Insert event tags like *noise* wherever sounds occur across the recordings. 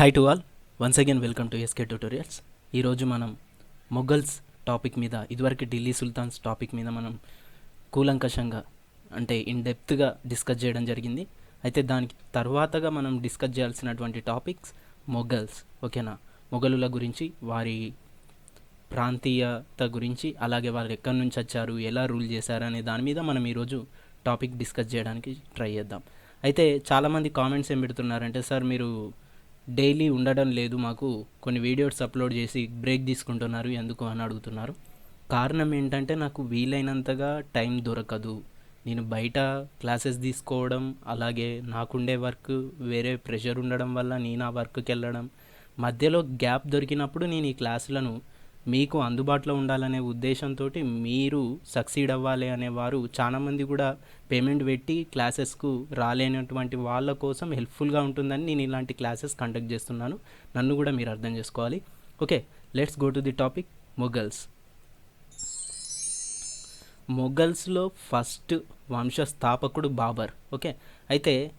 Hi to all once again welcome to SK tutorials ఈరోజు మనం Mughals topic మీద ఇదివరకు ఢిల్లీ సుల్తాన్స్ టాపిక్ మీద మనం కూలంకషంగా అంటే ఇన్ డెప్త్గా డిస్కస్ చేయడం జరిగింది. అయితే దానికి తర్వాతగా మనం డిస్కస్ చేయాల్సినటువంటి టాపిక్స్ మొఘల్స్ ఓకేనా మొఘలుల గురించి వారి ప్రాంతీయత గురించి అలాగే వాళ్ళు ఎక్కడి నుంచి వచ్చారు ఎలా రూల్ చేశారు అనే దాని మీద మనం ఈరోజు టాపిక్ డిస్కస్ చేయడానికి ట్రై చేద్దాం. అయితే చాలామంది కామెంట్స్ ఏం పెడుతున్నారంటే సార్ మీరు డైలీ ఉండడం లేదు మాకు. కొన్ని వీడియోస్ అప్లోడ్ చేసి బ్రేక్ తీసుకుంటున్నారు ఎందుకు అని అడుగుతున్నారు. కారణం ఏంటంటే నాకు వీలైనంతగా టైం దొరకదు. నేను బయట క్లాసెస్ తీసుకోవడం అలాగే నాకుండే వర్క్ వేరే ప్రెషర్ ఉండడం వల్ల నేను ఆ వర్క్కి వెళ్ళడం మధ్యలో గ్యాప్ దొరికినప్పుడు నేను ఈ క్లాసులను మీకు అందుబాటులో ఉండాలనే ఉద్దేశంతో మీరు సక్సీడ్ అవ్వాలి అనేవారు చాలామంది కూడా పేమెంట్ పెట్టి క్లాసెస్కు రాలేనటువంటి వాళ్ళ కోసం హెల్ప్ఫుల్గా ఉంటుందని నేను ఇలాంటి క్లాసెస్ కండక్ట్ చేస్తున్నాను. నన్ను కూడా మీరు అర్థం చేసుకోవాలి. Okay let's go to the topic Mughals. మొఘల్స్లో first వంశస్థాపకుడు బాబర్. ఓకే అయితే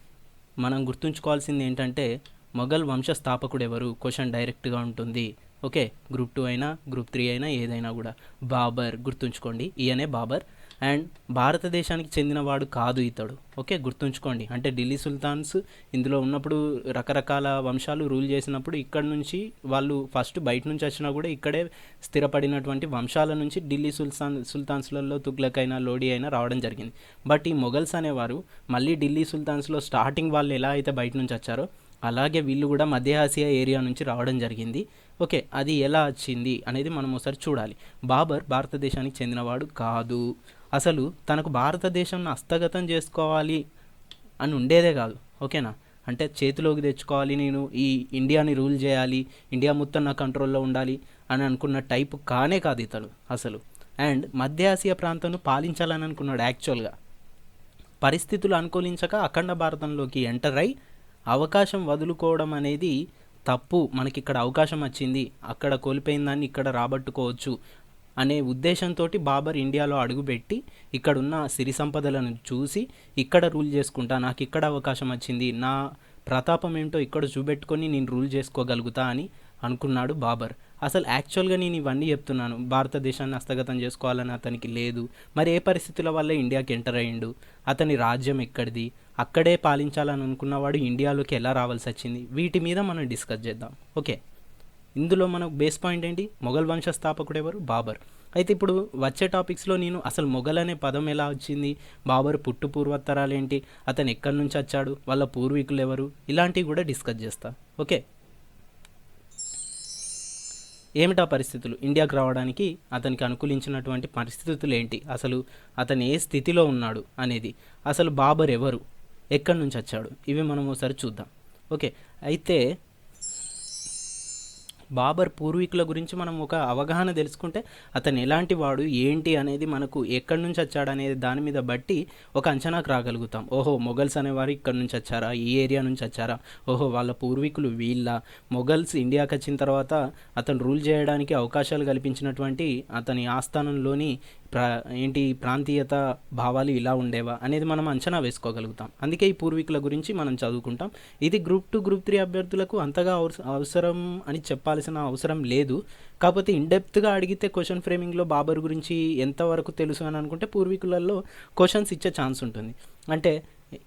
మనం గుర్తుంచుకోవాల్సింది ఏంటంటే మొఘల్ వంశస్థాపకుడు ఎవరు? క్వశ్చన్ డైరెక్ట్గా ఉంటుంది. ఓకే గ్రూప్ టూ అయినా గ్రూప్ త్రీ అయినా ఏదైనా కూడా. బాబర్ గుర్తుంచుకోండి ఈయనే బాబర్. అండ్ భారతదేశానికి చెందినవాడు కాదు ఇతడు. ఓకే గుర్తుంచుకోండి. అంటే ఢిల్లీ సుల్తాన్స్ ఇందులో ఉన్నప్పుడు రకరకాల వంశాలు రూల్ చేసినప్పుడు ఇక్కడ నుంచి వాళ్ళు ఫస్ట్ బయట నుంచి వచ్చినా కూడా ఇక్కడే స్థిరపడినటువంటి వంశాల నుంచి ఢిల్లీ సుల్తాన్ సుల్తాన్స్లలో తుగ్లక్ అయినా లోడీ అయినా రావడం జరిగింది. బట్ ఈ మొఘల్స్ అనేవారు మళ్ళీ ఢిల్లీ సుల్తాన్స్లో స్టార్టింగ్ వాళ్ళు ఎలా అయితే బయట నుంచి వచ్చారో అలాగే వీళ్ళు కూడా మధ్య ఆసియా ఏరియా నుంచి రావడం జరిగింది. ఓకే అది ఎలా వచ్చింది అనేది మనం ఒకసారి చూడాలి. బాబర్ భారతదేశానికి చెందినవాడు కాదు. అసలు తనకు భారతదేశంను హస్తగతం చేసుకోవాలి అని ఉండేదే కాదు. ఓకేనా? అంటే చేతిలోకి తెచ్చుకోవాలి నేను ఈ ఇండియాని రూల్ చేయాలి ఇండియా మొత్తం నా కంట్రోల్లో ఉండాలి అని అనుకున్న టైప్ కానే కాదు ఇతడు అసలు. అండ్ మధ్య ఆసియా ప్రాంతంను పాలించాలని అనుకున్నాడు యాక్చువల్గా. పరిస్థితులు అనుకూలించక అఖండ భారతంలోకి ఎంటర్ అయి అవకాశం వదులుకోవడం అనేది తప్పు. మనకి ఇక్కడ అవకాశం వచ్చింది. అక్కడ కోల్పోయిన దాన్ని ఇక్కడ రాబట్టుకోవచ్చు అనే ఉద్దేశంతో బాబర్ ఇండియాలో అడుగుపెట్టి ఇక్కడున్న సిరి సంపదలను చూసి ఇక్కడ రూల్ చేసుకుంటా నాకు ఇక్కడ అవకాశం వచ్చింది నా ప్రతాపం ఏంటో ఇక్కడ చూపెట్టుకొని నేను రూల్ చేసుకోగలుగుతా అని అనుకున్నాడు బాబర్. అసలు యాక్చువల్గా నేను ఇవన్నీ చెప్తున్నాను. భారతదేశాన్ని హస్తగతం చేసుకోవాలని అతనికి లేదు. మరి ఏ పరిస్థితుల వల్ల ఇండియాకి ఎంటర్ అయ్యిండు? అతని రాజ్యం ఎక్కడిది? అక్కడే పాలించాలని అనుకున్నవాడు ఇండియాలోకి ఎలా రావాల్సి వచ్చింది? వీటి మీద మనం డిస్కస్ చేద్దాం. ఓకే. ఇందులో మనకు బేస్ పాయింట్ ఏంటి? మొఘల్ వంశ స్థాపకుడు ఎవరు? బాబర్. అయితే ఇప్పుడు వచ్చే టాపిక్స్లో నేను అసలు మొఘల్ అనే పదం ఎలా వచ్చింది? బాబర్ పుట్టు పూర్వత్తరాలు ఏంటి? అతను ఎక్కడి నుంచి వచ్చాడు? వాళ్ళ పూర్వీకులు ఎవరు? ఇలాంటివి కూడా డిస్కస్ చేస్తా. ఓకే. ఏమిటా పరిస్థితులు? ఇండియాకు రావడానికి అతనికి అనుకూలించినటువంటి పరిస్థితులు ఏంటి? అసలు అతను ఏ స్థితిలో ఉన్నాడు అనేది. అసలు బాబర్ ఎవరు? ఎక్కడి నుంచి వచ్చాడు? ఇవి మనం ఒకసారి చూద్దాం. ఓకే. అయితే బాబర్ పూర్వీకుల గురించి మనం ఒక అవగాహన తెలుసుకుంటే అతను ఎలాంటి వాడు ఏంటి అనేది మనకు ఎక్కడి నుంచి వచ్చాడు అనేది దాని మీద బట్టి ఒక అంచనాకు రాగలుగుతాం. ఓహో మొఘల్స్ అనేవారు ఇక్కడ నుంచి వచ్చారా? ఈ ఏరియా నుంచి వచ్చారా? ఓహో వాళ్ళ పూర్వీకులు వీళ్ళ మొఘల్స్ ఇండియాకి వచ్చిన తర్వాత అతను రూల్ చేయడానికి అవకాశాలు కల్పించినటువంటి అతని ఆస్థానంలోని ప్రా ఏంటి ప్రాంతీయత భావాలు ఇలా ఉండేవా అనేది మనం అంచనా వేసుకోగలుగుతాం. అందుకే ఈ పూర్వీకుల గురించి మనం చదువుకుంటాం. ఇది గ్రూప్ టూ గ్రూప్ త్రీ అభ్యర్థులకు అంతగా అవసరం అని చెప్పాల్సిన అవసరం లేదు. కాకపోతే ఇండెప్త్గా అడిగితే క్వశ్చన్ ఫ్రేమింగ్లో బాబర్ గురించి ఎంతవరకు తెలుసు అని అనుకుంటే పూర్వీకులలో క్వశ్చన్స్ ఇచ్చే ఛాన్స్ ఉంటుంది. అంటే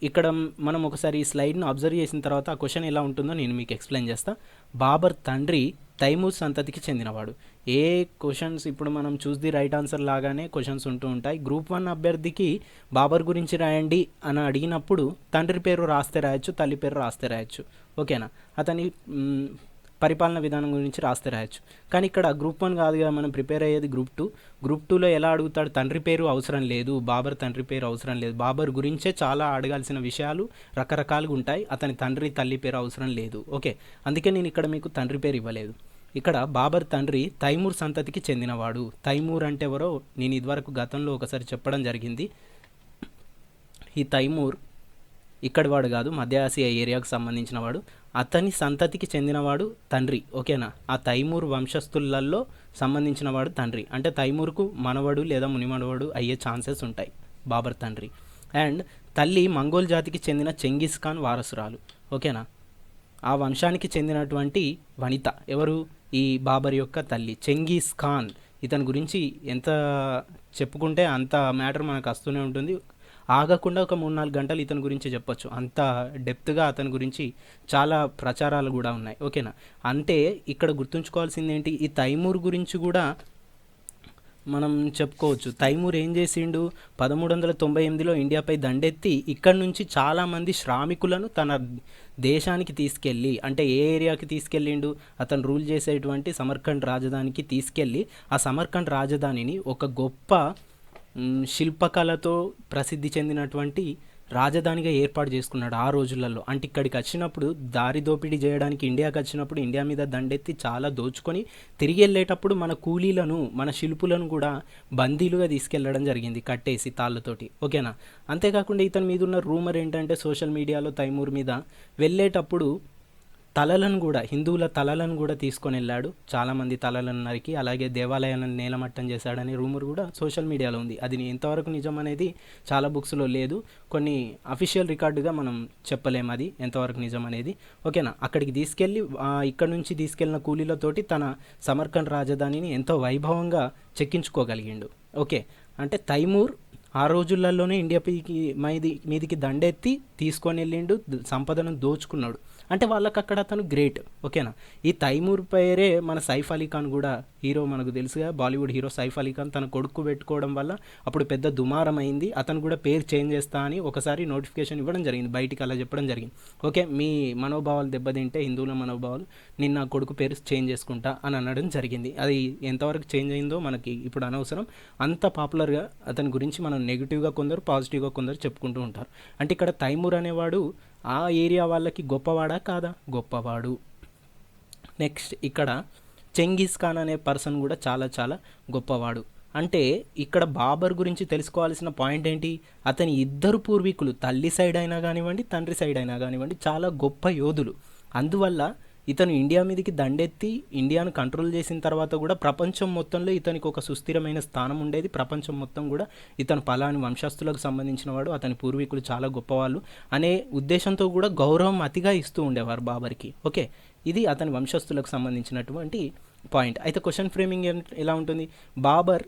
ఇక్కడ మనం ఒకసారి ఈ స్లైడ్ను అబ్జర్వ్ చేసిన తర్వాత ఆ క్వశ్చన్ ఎలా ఉంటుందో నేను మీకు ఎక్స్ప్లెయిన్ చేస్తాను బాబర్ తండ్రి తైమూర్ సంతతికి చెందినవాడు. ఏ క్వశ్చన్స్ ఇప్పుడు మనం చూస్ ది రైట్ ఆన్సర్ లాగానే క్వశ్చన్స్ ఉంటూ ఉంటాయి. గ్రూప్ వన్ అభ్యర్థికి బాబర్ గురించి రాయండి అని అడిగినప్పుడు తండ్రి పేరు రాస్తే రాయొచ్చు తల్లి పేరు రాస్తే రాయొచ్చు. ఓకేనా అతని పరిపాలన విధానం గురించి రాస్తే రాయొచ్చు. కానీ ఇక్కడ గ్రూప్ వన్ కాదు కదా మనం ప్రిపేర్ అయ్యేది గ్రూప్ టూ గ్రూప్ టూలో ఎలా అడుగుతాడు? తండ్రి పేరు అవసరం లేదు బాబర్ తండ్రి పేరు అవసరం లేదు. బాబర్ గురించే చాలా అడగాల్సిన విషయాలు రకరకాలుగా ఉంటాయి. అతని తండ్రి తల్లి పేరు అవసరం లేదు. ఓకే అందుకే నేను ఇక్కడ మీకు తండ్రి పేరు ఇవ్వలేదు. ఇక్కడ బాబర్ తండ్రి తైమూర్ సంతతికి చెందినవాడు. తైమూర్ అంటే ఎవరో? నేను ఇదివరకు గతంలో ఒకసారి చెప్పడం జరిగింది. ఈ తైమూర్ ఇక్కడి వాడు కాదు మధ్య ఆసియా ఏరియాకు సంబంధించిన వాడు అతని సంతతికి చెందినవాడు తండ్రి ఓకేనా? ఆ తైమూర్ వంశస్థులలో సంబంధించిన వాడు తండ్రి. అంటే తైమూర్కు మనవడు లేదా మునిమనవడు అయ్యే ఛాన్సెస్ ఉంటాయి బాబర్ తండ్రి. అండ్ తల్లి మంగోల్ జాతికి చెందిన చెంగిస్ ఖాన్ వారసురాలు ఓకేనా? ఆ వంశానికి చెందినటువంటి వనిత ఎవరు? ఈ బాబర్ యొక్క తల్లి. చెంగీస్ ఖాన్. ఇతని గురించి ఎంత చెప్పుకుంటే అంత మ్యాటర్ మనకు వస్తూనే ఉంటుంది. ఆగకుండా ఒక మూడు నాలుగు గంటలు ఇతని గురించి చెప్పొచ్చు. అంత డెప్త్గా అతని గురించి చాలా ప్రచారాలు కూడా ఉన్నాయి. ఓకేనా? అంటే ఇక్కడ గుర్తుంచుకోవాల్సింది ఏంటి ఈ తైమూర్ గురించి కూడా మనం చెప్పుకోవచ్చు. తైమూర్ ఏం చేసిండు? పదమూడు వందల తొంభై ఎనిమిదిలో ఇండియాపై దండెత్తి ఇక్కడ నుంచి చాలామంది శ్రామికులను తన దేశానికి తీసుకెళ్ళి అంటే ఏ ఏరియాకి తీసుకెళ్ళిండు? అతను రూల్ చేసేటువంటి సమర్కండ్ రాజధానికి తీసుకెళ్ళి ఆ సమర్కండ్ రాజధానిని ఒక గొప్ప శిల్పకళతో ప్రసిద్ధి చెందినటువంటి రాజధానిగా ఏర్పాటు చేసుకున్నాడు ఆ రోజులలో. అంటే ఇక్కడికి వచ్చినప్పుడు దారి దోపిడీ చేయడానికి ఇండియాకి వచ్చినప్పుడు ఇండియా మీద దండెత్తి చాలా దోచుకొని తిరిగి వెళ్ళేటప్పుడు మన కూలీలను మన శిల్పులను కూడా బందీలుగా తీసుకెళ్ళడం జరిగింది కట్టేసి తాళ్ళతోటి. ఓకేనా? అంతేకాకుండా ఇతని మీద ఉన్న రూమర్ ఏంటంటే సోషల్ మీడియాలో తైమూర్ మీద వెళ్ళేటప్పుడు తలలను కూడా హిందువుల తలలను కూడా తీసుకొని వెళ్ళాడు. చాలామంది తలలను నరికి అలాగే దేవాలయాలను నేలమట్టం చేశాడనే రూమర్ కూడా సోషల్ మీడియాలో ఉంది. అది ఎంతవరకు నిజం అనేది చాలా బుక్స్లో లేదు. కొన్ని అఫీషియల్ రికార్డుగా మనం చెప్పలేము అది ఎంతవరకు నిజం అనేది. ఓకేనా? అక్కడికి తీసుకెళ్ళి ఇక్కడ నుంచి తీసుకెళ్ళిన కూలీలతోటి తన సమర్కండ్ రాజధానిని ఎంతో వైభవంగా చెక్కించుకోగలిగిండు. ఓకే? అంటే తైమూర్ ఆ రోజులలోనే ఇండియా పీకి మీది మీదికి దండెత్తి తీసుకొని వెళ్ళిండు సంపదను దోచుకున్నాడు. అంటే వాళ్ళకి అక్కడ అతను గ్రేట్ ఓకేనా? ఈ తైమూర్ పేరే మన సైఫ్ అలీ ఖాన్ కూడా హీరో మనకు తెలుసుగా బాలీవుడ్ హీరో సైఫ్ అలీ ఖాన్ తన కొడుకు పెట్టుకోవడం వల్ల అప్పుడు పెద్ద దుమారం అయింది అతను కూడా పేరు చేంజ్ చేస్తా అని ఒకసారి నోటిఫికేషన్ ఇవ్వడం జరిగింది బయటికి అలా చెప్పడం జరిగింది. ఓకే మీ మనోభావాలు దెబ్బతింటే హిందువుల మనోభావాలు నేను నా కొడుకు పేరు చేంజ్ చేసుకుంటా అని అనడం జరిగింది. అది ఎంతవరకు చేంజ్ అయిందో మనకి ఇప్పుడు అనవసరం. అంత పాపులర్గా అతని గురించి మనం నెగిటివ్గా కొందరు పాజిటివ్గా కొందరు చెప్పుకుంటూ ఉంటారు. అంటే ఇక్కడ తైమూర్ అనేవాడు ఆ ఏరియా వాళ్ళకి గొప్పవాడా కాదా? గొప్పవాడు. నెక్స్ట్ ఇక్కడ చెంగీస్ ఖాన్ అనే పర్సన్ కూడా చాలా చాలా గొప్పవాడు. అంటే ఇక్కడ బాబర్ గురించి తెలుసుకోవాల్సిన పాయింట్ ఏంటి? అతని ఇద్దరు పూర్వీకులు తల్లి సైడ్ అయినా కానివ్వండి తండ్రి సైడ్ అయినా కానివ్వండి చాలా గొప్ప యోధులు. అందువల్ల ఇతను ఇండియా మీదకి దండెత్తి ఇండియాను కంట్రోల్ చేసిన తర్వాత కూడా ప్రపంచం మొత్తంలో ఇతనికి ఒక సుస్థిరమైన స్థానం ఉండేది. ప్రపంచం మొత్తం కూడా ఇతను పలాని వంశస్థులకు సంబంధించిన వాడు అతని పూర్వీకులు చాలా గొప్పవాళ్ళు అనే ఉద్దేశంతో కూడా గౌరవం అతిగా ఇస్తూ ఉండేవారు బాబర్కి. ఓకే ఇది అతని వంశస్థులకు సంబంధించినటువంటి పాయింట్. అయితే క్వశ్చన్ ఫ్రేమింగ్ ఎలా ఉంటుంది? బాబర్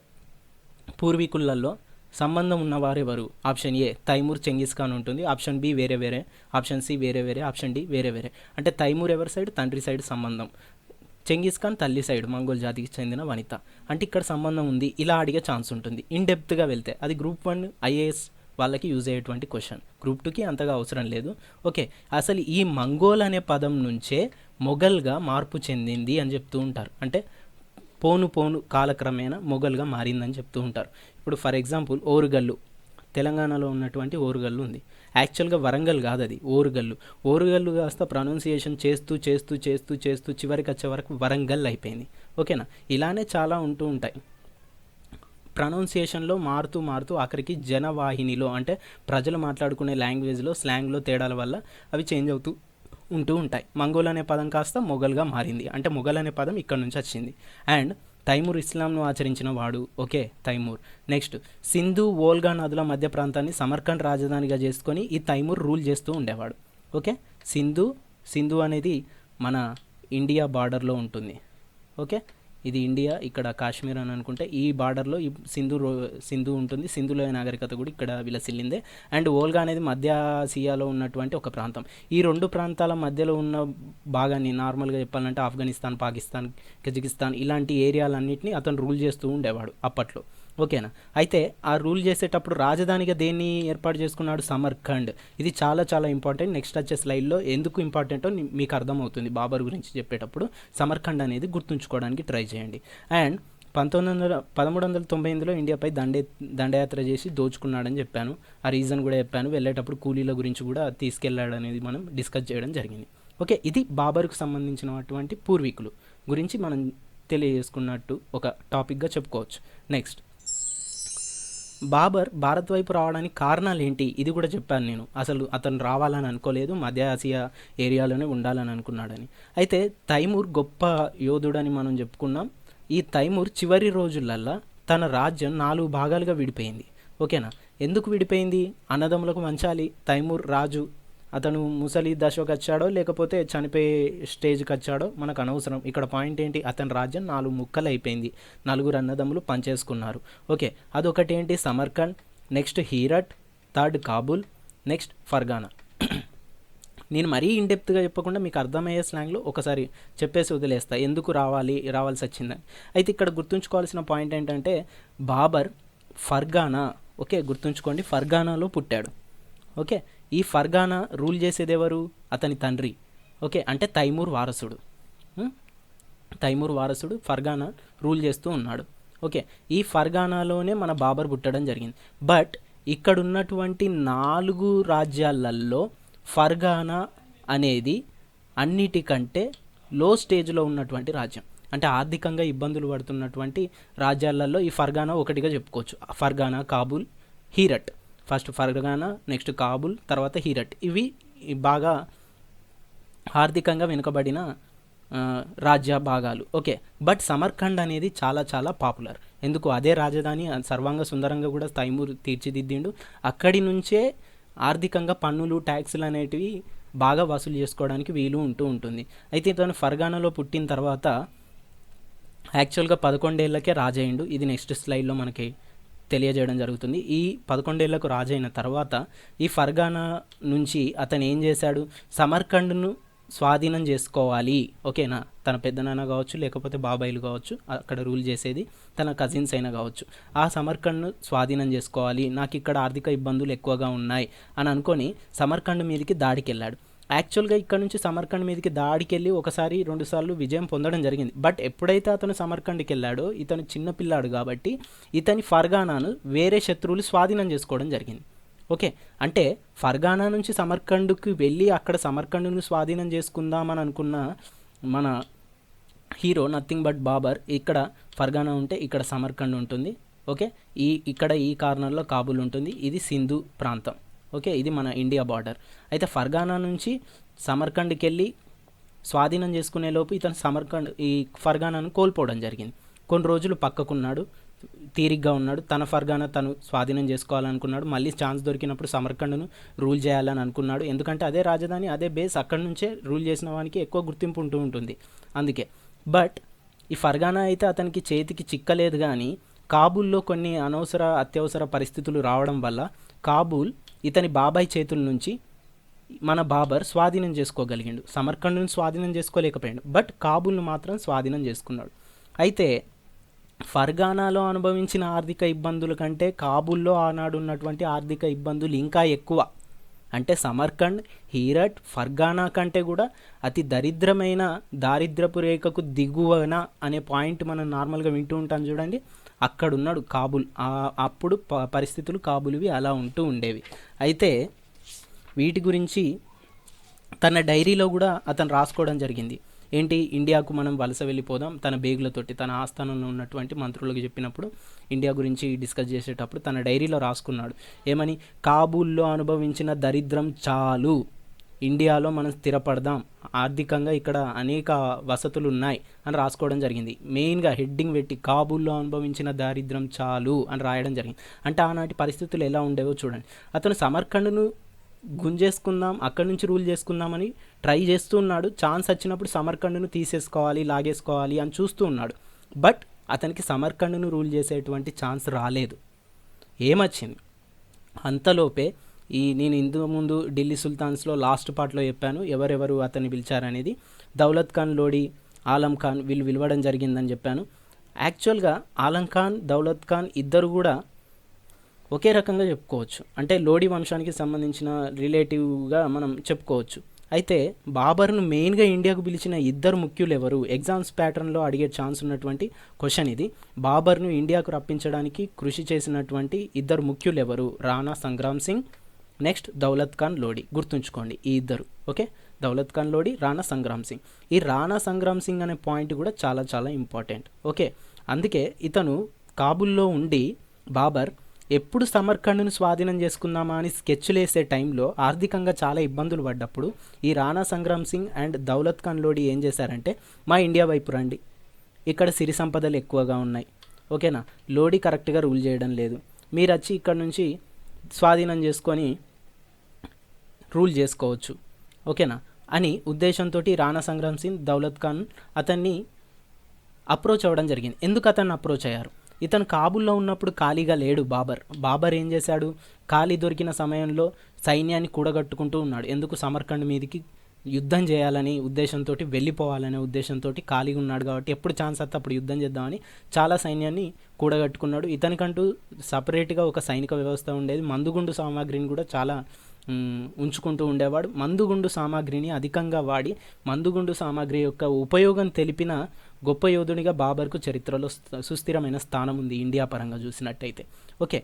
పూర్వీకులలో సంబంధం ఉన్నవారెవరు option A Timur Genghis Khan ఉంటుంది. ఆప్షన్ బి వేరే వేరే. ఆప్షన్ సి వేరే వేరే. ఆప్షన్ డి వేరే వేరే. అంటే తైమూర్ ఎవరి సైడ్? తండ్రి సైడ్ సంబంధం. చెంగిస్ ఖాన్ తల్లి సైడ్ మంగోల్ జాతికి చెందిన వనిత. అంటే ఇక్కడ సంబంధం ఉంది ఇలా అడిగే ఛాన్స్ ఉంటుంది. ఇన్ డెప్త్గా వెళ్తే అది గ్రూప్ వన్ ఐఏఎస్ వాళ్ళకి యూజ్ అయ్యేటువంటి క్వశ్చన్ గ్రూప్ టూకి అంతగా అవసరం లేదు. ఓకే అసలు ఈ మంగోల్ అనే పదం నుంచే మొఘల్గా మార్పు చెందింది అని చెప్తూ ఉంటారు. అంటే పోను పోను కాలక్రమేణా మొఘల్గా మారిందని చెప్తూ ఉంటారు. ఇప్పుడు ఫర్ ఎగ్జాంపుల్ ఓరుగల్లు. తెలంగాణలో ఉన్నటువంటి ఓరుగల్లు ఉంది. యాక్చువల్గా వరంగల్ కాదు అది ఓరుగల్లు. ఓరుగల్లు కాస్త ప్రొనౌన్సియేషన్ చేస్తూ చేస్తూ చేస్తూ చేస్తూ చివరికి వచ్చే వరకు వరంగల్ అయిపోయింది. ఓకేనా? ఇలానే చాలా ఉంటూ ఉంటాయి. ప్రొనౌన్సియేషన్లో మారుతూ మారుతూ ఆఖరికి జనవాహినిలో అంటే ప్రజలు మాట్లాడుకునే లాంగ్వేజ్లో స్లాంగ్లో తేడాల వల్ల అవి చేంజ్ అవుతూ ఉంటూ ఉంటాయి. మంగోల్ అనే పదం కాస్త మొఘల్గా మారింది. అంటే మొఘల్ అనే పదం ఇక్కడ నుంచి వచ్చింది. అండ్ తైమూర్ ఇస్లాంను ఆచరించిన వాడు. Okay Timur. Next Sindhu Volga నదుల మధ్య ప్రాంతాన్ని సమర్కండ్ రాజధానిగా చేసుకొని ఈ తైమూర్ రూల్ చేస్తూ ఉండేవాడు. ఓకే సింధు సింధు అనేది మన ఇండియా బార్డర్లో ఉంటుంది. ఓకే ఇది ఇండియా ఇక్కడ కాశ్మీర్ అని అనుకుంటే ఈ బార్డర్లో ఈ సింధు రో సింధు ఉంటుంది. సింధులోయ నాగరికత కూడా ఇక్కడ విలసిల్లిందే. అండ్ ఓల్గా అనేది మధ్య ఆసియాలో ఉన్నటువంటి ఒక ప్రాంతం. ఈ రెండు ప్రాంతాల మధ్యలో ఉన్న భాగాన్ని నార్మల్గా చెప్పాలంటే ఆఫ్ఘనిస్తాన్ పాకిస్తాన్ కజకిస్తాన్ ఇలాంటి ఏరియాలన్నింటినీ అతను రూల్ చేస్తూ ఉండేవాడు అప్పట్లో. ఓకేనా? అయితే ఆ రూల్ చేసేటప్పుడు రాజధానిగా దేన్ని ఏర్పాటు చేసుకున్నాడు? సమర్ఖండ్. ఇది చాలా చాలా ఇంపార్టెంట్. నెక్స్ట్ వచ్చే స్లైడ్లో ఎందుకు ఇంపార్టెంటో మీకు అర్థమవుతుంది బాబర్ గురించి చెప్పేటప్పుడు. సమర్ఖండ్ అనేది గుర్తుంచుకోవడానికి ట్రై చేయండి. అండ్ పంతొమ్మిది వందల పదమూడు వందల తొంభై ఎనిమిదిలో ఇండియాపై దండే దండయాత్ర చేసి దోచుకున్నాడని చెప్పాను. ఆ రీజన్ కూడా చెప్పాను. వెళ్ళేటప్పుడు కూలీల గురించి కూడా తీసుకెళ్ళాడు అనేది మనం డిస్కస్ చేయడం జరిగింది. ఓకే ఇది బాబర్కు సంబంధించినటువంటి పూర్వీకులు గురించి మనం తెలియజేసుకున్నట్టు ఒక టాపిక్గా చెప్పుకోవచ్చు. నెక్స్ట్ బాబర్ భారత్ వైపు రావడానికి కారణాలు ఏంటి ఇది కూడా చెప్పాను నేను. అసలు అతను రావాలని అనుకోలేదు మధ్య ఆసియా ఏరియాలోనే ఉండాలని అనుకున్నాడని. అయితే తైమూర్ గొప్ప యోధుడని మనం చెప్పుకున్నాం. ఈ తైమూర్ చివరి రోజులల్లా తన రాజ్యం నాలుగు భాగాలుగా విడిపోయింది. ఓకేనా? ఎందుకు విడిపోయింది? అన్నదమ్ములకు మంచాలి తైమూర్ రాజు అతను ముసలి దశకు వచ్చాడో లేకపోతే చనిపోయే స్టేజ్కి వచ్చాడో మనకు అనవసరం. ఇక్కడ పాయింట్ ఏంటి? అతని రాజ్యం నాలుగు ముక్కలు అయిపోయింది నలుగురు అన్నదమ్ములు పనిచేసుకున్నారు. ఓకే అదొకటి ఏంటి Samarkand next Herat third Kabul next Fergana? *clears throat* నేను మరీ ఇండెప్త్గా చెప్పకుండా మీకు అర్థమయ్యే స్లాంగ్లో ఒకసారి చెప్పేసి వదిలేస్తా. ఎందుకు రావాలి? రావాల్సి వచ్చిందని అయితే ఇక్కడ గుర్తుంచుకోవాల్సిన పాయింట్ ఏంటంటే బాబర్ ఫర్గానా? ఓకే గుర్తుంచుకోండి. ఫర్గానాలో పుట్టాడు. ఓకే ఈ ఫర్గానా రూల్ చేసేది ఎవరు అతని తండ్రి. ఓకే అంటే తైమూర్ వారసుడు. తైమూర్ వారసుడు ఫర్గానా రూల్ చేస్తూ ఉన్నాడు. ఓకే ఈ ఫర్గానాలోనే మన బాబర్ పుట్టడం జరిగింది. బట్ ఇక్కడ ఉన్నటువంటి నాలుగు రాజ్యాలలో ఫర్గానా అనేది అన్నిటికంటే లో స్టేజ్లో ఉన్నటువంటి రాజ్యం. అంటే ఆర్థికంగా ఇబ్బందులు పడుతున్నటువంటి రాజ్యాలలో ఈ ఫర్గానా ఒకటిగా చెప్పుకోవచ్చు. Fergana Kabul Herat. First Fergana next Kabul తర్వాత హీరట్. ఇవి బాగా ఆర్థికంగా వెనుకబడిన రాజ్య భాగాలు. ఓకే. బట్ సమర్కండ్ అనేది చాలా చాలా పాపులర్. ఎందుకు? అదే రాజధాని సర్వాంగ సుందరంగా కూడా తైమూర్ తీర్చిదిద్దిండు. అక్కడి నుంచే ఆర్థికంగా పన్నులు ట్యాక్సులు అనేటివి బాగా వసూలు చేసుకోవడానికి వీలు ఉంటూ ఉంటుంది. అయితే ఇతను ఫర్గానాలో పుట్టిన తర్వాత యాక్చువల్గా పదకొండేళ్ళకే రాజయ్యిండు. ఇది నెక్స్ట్ స్లైడ్లో మనకి తెలియజేయడం జరుగుతుంది. ఈ పదకొండేళ్ళకు రాజైన తర్వాత ఈ ఫర్గానా నుంచి అతను ఏం చేశాడు? సమర్కండ్ను స్వాధీనం చేసుకోవాలి. ఓకేనా? తన పెద్దనాన్న కావచ్చు లేకపోతే బాబాయిలు కావచ్చు అక్కడ రూల్ చేసేది తన కజిన్స్ అయినా కావచ్చు. ఆ సమర్కండ్ను స్వాధీనం చేసుకోవాలి. నాకు ఇక్కడ ఆర్థిక ఇబ్బందులు ఎక్కువగా ఉన్నాయి అని అనుకొని సమర్కండ్ మీదకి దాడికి వెళ్ళాడు యాక్చువల్గా ఇక్కడ నుంచి సమర్కండ్ మీదకి దాడికి వెళ్ళి ఒకసారి రెండుసార్లు విజయం పొందడం జరిగింది. బట్ ఎప్పుడైతే అతను సమర్కండ్కి వెళ్ళాడో ఇతను చిన్న పిల్లాడు కాబట్టి ఇతని ఫర్గానాను వేరే శత్రువులు స్వాధీనం చేసుకోవడం జరిగింది. ఓకే అంటే ఫర్గానా నుంచి సమర్కండ్కి వెళ్ళి అక్కడ సమర్కండ్ను స్వాధీనం చేసుకుందామని అనుకున్న మన హీరో నథింగ్ బట్ బాబర్ ఇక్కడ ఫర్గానా ఉంటే ఇక్కడ సమర్కండ్ ఉంటుంది. ఓకే ఈ ఇక్కడ ఈ కార్నర్లో కాబూల్ ఉంటుంది. ఇది సింధు ప్రాంతం. ఓకే ఇది మన ఇండియా బార్డర్. అయితే ఫర్గానా నుంచి సమర్కండ్కి వెళ్ళి స్వాధీనం చేసుకునే లోపు ఇతను సమర్కండ్ ఈ ఫర్గానాను కోల్పోవడం జరిగింది. కొన్ని రోజులు పక్కకున్నాడు తీరిగ్గా ఉన్నాడు. తన ఫర్గానా తను స్వాధీనం చేసుకోవాలనుకున్నాడు. మళ్ళీ ఛాన్స్ దొరికినప్పుడు సమర్కండ్ను రూల్ చేయాలని అనుకున్నాడు. ఎందుకంటే అదే రాజధాని అదే బేస్ అక్కడి నుంచే రూల్ చేసిన వానికి ఎక్కువ గుర్తింపు ఉంటూ ఉంటుంది. అందుకే. బట్ ఈ ఫర్గానా అయితే అతనికి చేతికి చిక్కలేదు కానీ కాబూల్లో కొన్ని అనవసర అత్యవసర పరిస్థితులు రావడం వల్ల కాబూల్ ఇతని బాబాయ్ చేతుల నుంచి మన బాబర్ స్వాధీనం చేసుకోగలిగిండు. సమర్కండును స్వాధీనం చేసుకోలేకపోయాడు. బట్ కాబుల్ను మాత్రం స్వాధీనం చేసుకున్నాడు. అయితే ఫర్గానాలో అనుభవించిన ఆర్థిక ఇబ్బందుల కంటే కాబుల్లో ఆనాడు ఉన్నటువంటి ఆర్థిక ఇబ్బందులు ఇంకా ఎక్కువ. అంటే సమర్కండ్ హీరట్ ఫర్గానా కంటే కూడా అతి దరిద్రమైన దారిద్రపు రేఖకు దిగువన అనే పాయింట్ మనం నార్మల్గా వింటూ ఉంటాం చూడండి. అక్కడున్నాడు కాబుల్ అప్పుడు ప- పరిస్థితులు కాబూల్వి అలా ఉంటూ ఉండేవి. అయితే వీటి గురించి తన డైరీలో కూడా అతను రాసుకోవడం జరిగింది. ఏంటి? ఇండియాకు మనం వలస వెళ్ళిపోదాం తన బేగులతోటి తన ఆస్థానంలో ఉన్నటువంటి మంత్రులకు చెప్పినప్పుడు ఇండియా గురించి డిస్కస్ చేసేటప్పుడు తన డైరీలో రాసుకున్నాడు. ఏమని? కాబూల్లో అనుభవించిన దరిద్రం చాలు. ఇండియాలో మనం స్థిరపడదాం. ఆర్థికంగా ఇక్కడ అనేక వసతులు ఉన్నాయి అని రాసుకోవడం జరిగింది. మెయిన్గా హెడ్డింగ్ పెట్టి కాబూల్లో అనుభవించిన దారిద్రం చాలు అని రాయడం జరిగింది. అంటే ఆనాటి పరిస్థితులు ఎలా ఉండేవో చూడండి. అతను సమర్కండ్ను గుంజేసుకుందాం అక్కడి నుంచి రూల్ చేసుకుందామని ట్రై చేస్తూ ఉన్నాడు. ఛాన్స్ వచ్చినప్పుడు సమర్కండ్ను తీసేసుకోవాలి లాగేసుకోవాలి అని చూస్తూ ఉన్నాడు. బట్ అతనికి సమర్కండ్ను రూల్ చేసేటువంటి ఛాన్స్ రాలేదు. ఏమొచ్చింది? అంతలోపే ఈ నేను ఇంతకుముందు ముందు ఢిల్లీ సుల్తాన్స్లో లాస్ట్ పార్ట్లో చెప్పాను ఎవరెవరు అతన్ని పిలిచారనేది. దౌలత్ ఖాన్ లోడి ఆలం ఖాన్ వీళ్ళు విలవడం జరిగిందని చెప్పాను. యాక్చువల్గా ఆలం ఖాన్ దౌలత్ ఖాన్ ఇద్దరు కూడా ఒకే రకంగా చెప్పుకోవచ్చు. అంటే లోడి వంశానికి సంబంధించిన రిలేటివ్గా మనం చెప్పుకోవచ్చు. అయితే బాబర్ను మెయిన్గా ఇండియాకు పిలిచిన ఇద్దరు ముఖ్యులు ఎవరు ఎగ్జామ్స్ ప్యాటర్న్లో అడిగే ఛాన్స్ ఉన్నటువంటి క్వశ్చన్ ఇది. బాబర్ను ఇండియాకు రప్పించడానికి కృషి చేసినటువంటి ఇద్దరు ముఖ్యులు ఎవరు రాణా సంగ్రామ్ సింగ్ నెక్స్ట్ దౌలత్ ఖాన్ లోడి గుర్తుంచుకోండి ఈ ఇద్దరు ఓకే? దౌలత్ ఖాన్ లోడి రాణా సంగ్రామ్ సింగ్ ఈ రాణా సంగ్రామ్ సింగ్ అనే పాయింట్ కూడా చాలా చాలా ఇంపార్టెంట్ ఓకే? అందుకే ఇతను కాబుల్లో ఉండి బాబర్ ఎప్పుడు సమర్ఖండ్ను స్వాధీనం చేసుకుందామా అని స్కెచ్లు వేసే టైంలో ఆర్థికంగా చాలా ఇబ్బందులు పడ్డప్పుడు ఈ రాణా సంగ్రామ్ సింగ్ అండ్ దౌలత్ ఖాన్ లోడి ఏం చేశారంటే మా ఇండియా వైపు రండి. ఇక్కడ సిరి సంపదలు ఎక్కువగా ఉన్నాయి. ఓకేనా? లోడి కరెక్ట్గా రూల్ చేయడం లేదు. మీరు వచ్చి ఇక్కడ నుంచి స్వాధీనం చేసుకొని రూల్ చేసుకోవచ్చు. ఓకేనా? అని ఉద్దేశంతో రాణా సంగ్రామ్ సింగ్ దౌలత్ ఖాన్ అతన్ని అప్రోచ్ అవ్వడం జరిగింది. ఎందుకు అతన్ని అప్రోచ్ అయ్యారు? ఇతను కాబుల్లో ఉన్నప్పుడు ఖాళీగా లేడు బాబర్. బాబర్ ఏం చేశాడు? ఖాళీ దొరికిన సమయంలో సైన్యాన్ని కూడగట్టుకుంటూ ఉన్నాడు. ఎందుకు? సమర్కండ్ మీదకి యుద్ధం చేయాలని ఉద్దేశంతో వెళ్ళిపోవాలనే ఉద్దేశంతో ఖాళీగా ఉన్నాడు కాబట్టి ఎప్పుడు ఛాన్స్ వస్తే అప్పుడు యుద్ధం చేద్దామని చాలా సైన్యాన్ని కూడగట్టుకున్నాడు. ఇతనికంటూ సపరేట్గా ఒక సైనిక వ్యవస్థ ఉండేది. మందుగుండు సామాగ్రిని కూడా చాలా ఉంచుకుంటూ ఉండేవాడు. మందుగుండు సామాగ్రిని అధికంగా వాడి మందుగుండు సామాగ్రి యొక్క ఉపయోగం తెలిపిన గొప్ప యోధునిగా బాబర్కు చరిత్రలో సుస్థిరమైన స్థానం ఉంది. ఇండియా పరంగా చూసినట్టయితే. ఓకే.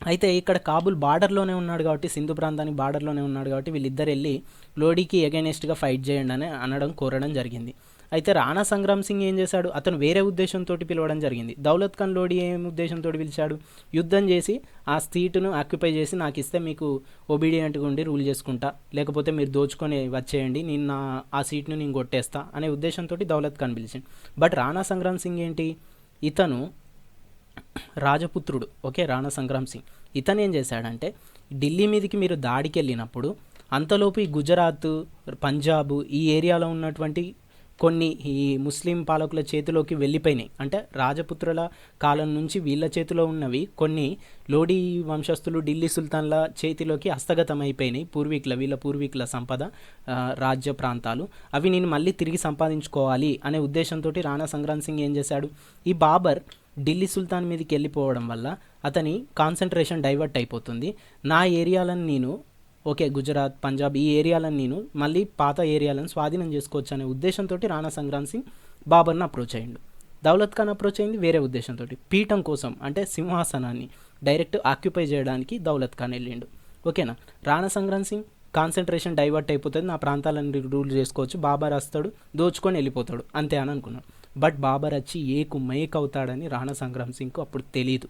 అయితే ఇక్కడ కాబుల్ బార్డర్లోనే ఉన్నాడు కాబట్టి సింధు ప్రాంతానికి బార్డర్లోనే ఉన్నాడు కాబట్టి వీళ్ళిద్దరు వెళ్ళి లోడీకి ఎగైనెస్ట్గా ఫైట్ చేయండి అని అనడం కోరడం జరిగింది. అయితే రాణా సంగ్రామ్ సింగ్ ఏం చేశాడు? అతను వేరే ఉద్దేశంతో పిలవడం జరిగింది. దౌలత్ ఖాన్ లోడీ ఏం ఉద్దేశంతో పిలిచాడు? యుద్ధం చేసి ఆ సీటును ఆక్యుపై చేసి నాకు ఇస్తే మీకు ఒబీడియంట్గా ఉండి రూల్ చేసుకుంటా. లేకపోతే మీరు దోచుకొని వచ్చేయండి. నేను నా ఆ సీట్ను నేను కొట్టేస్తా అనే ఉద్దేశంతో దౌలత్ ఖాన్ పిలిచింది బట్ రాణా సంగ్రామ్ సింగ్ ఏంటి? ఇతను రాజపుత్రుడు ఓకే రాణా సంగ్రామ్ సింగ్. ఇతను ఏం చేశాడంటే ఢిల్లీ మీదకి మీరు దాడికి వెళ్ళినప్పుడు అంతలోపు ఈ గుజరాత్ పంజాబ్ ఈ ఏరియాలో ఉన్నటువంటి కొన్ని ఈ ముస్లిం పాలకుల చేతిలోకి వెళ్ళిపోయినాయి. అంటే రాజపుత్రుల కాలం నుంచి వీళ్ళ చేతిలో ఉన్నవి కొన్ని లోడీ వంశస్థులు ఢిల్లీ సుల్తాన్ల చేతిలోకి హస్తగతం అయిపోయినాయి పూర్వీకుల వీళ్ళ పూర్వీకుల సంపద రాజ్య ప్రాంతాలు. అవి నేను మళ్ళీ తిరిగి సంపాదించుకోవాలి అనే ఉద్దేశంతో రాణా సంగ్రామ్ సింగ్ ఏం చేశాడు? ఈ బాబర్ ఢిల్లీ సుల్తాన్ మీదకి వెళ్ళిపోవడం వల్ల అతని కాన్సన్ట్రేషన్ డైవర్ట్ అయిపోతుంది. నా ఏరియాలను నేను ఓకే గుజరాత్ పంజాబ్ ఈ ఏరియాలను నేను మళ్ళీ పాత ఏరియాలను స్వాధీనం చేసుకోవచ్చు అనే ఉద్దేశంతో రాణా సంగ్రామ్ సింగ్ బాబర్ని అప్రోచ్ అయ్యిండు. దౌలత్ ఖాన్ అప్రోచ్ అయింది వేరే ఉద్దేశంతో పీఠం కోసం అంటే సింహాసనాన్ని డైరెక్ట్ ఆక్యుపై చేయడానికి దౌలత్ ఖాన్ వెళ్ళిండు. ఓకేనా? రాణా సంగ్రామ్ సింగ్ కాన్సన్ట్రేషన్ డైవర్ట్ అయిపోతుంది నా ప్రాంతాలను రూల్ చేసుకోవచ్చు బాబర్ వస్తాడు దోచుకొని వెళ్ళిపోతాడు అంతే అని అనుకున్నాడు బట్ బాబర్ వచ్చి ఏకు మేక్ అవుతాడని రాణా సంగ్రామ్ సింగ్కు అప్పుడు తెలియదు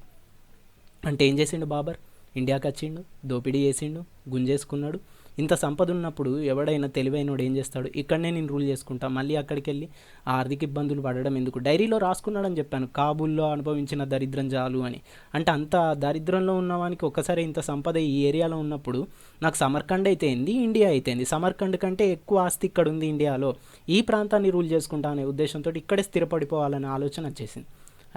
అంటే ఏం చేసిండు బాబర్? ఇండియాకి వచ్చిండు దోపిడీ చేసిండు గుంజేసుకున్నాడు. ఇంత సంపద ఉన్నప్పుడు ఎవడైనా తెలివైనోడు ఏం చేస్తాడు? ఇక్కడనే నేను రూల్ చేసుకుంటా మళ్ళీ అక్కడికి వెళ్ళి ఆ ఆర్థిక ఇబ్బందులు పడడం ఎందుకు? డైరీలో రాసుకున్నాడని చెప్పాను కాబూల్లో అనుభవించిన దరిద్రం చాలు అని. అంటే అంత దరిద్రంలో ఉన్నవానికి ఒక్కసారి ఇంత సంపద ఈ ఏరియాలో ఉన్నప్పుడు నాకు సమర్కండ్ అయితే ఏంది? ఇండియా అయితే ఏంది? సమర్కండ్ కంటే ఎక్కువ ఆస్తి ఇక్కడ ఉంది ఇండియాలో. ఈ ప్రాంతాన్ని రూల్ చేసుకుంటా అనే ఉద్దేశంతో ఇక్కడే స్థిరపడిపోవాలనే ఆలోచన వచ్చేసింది.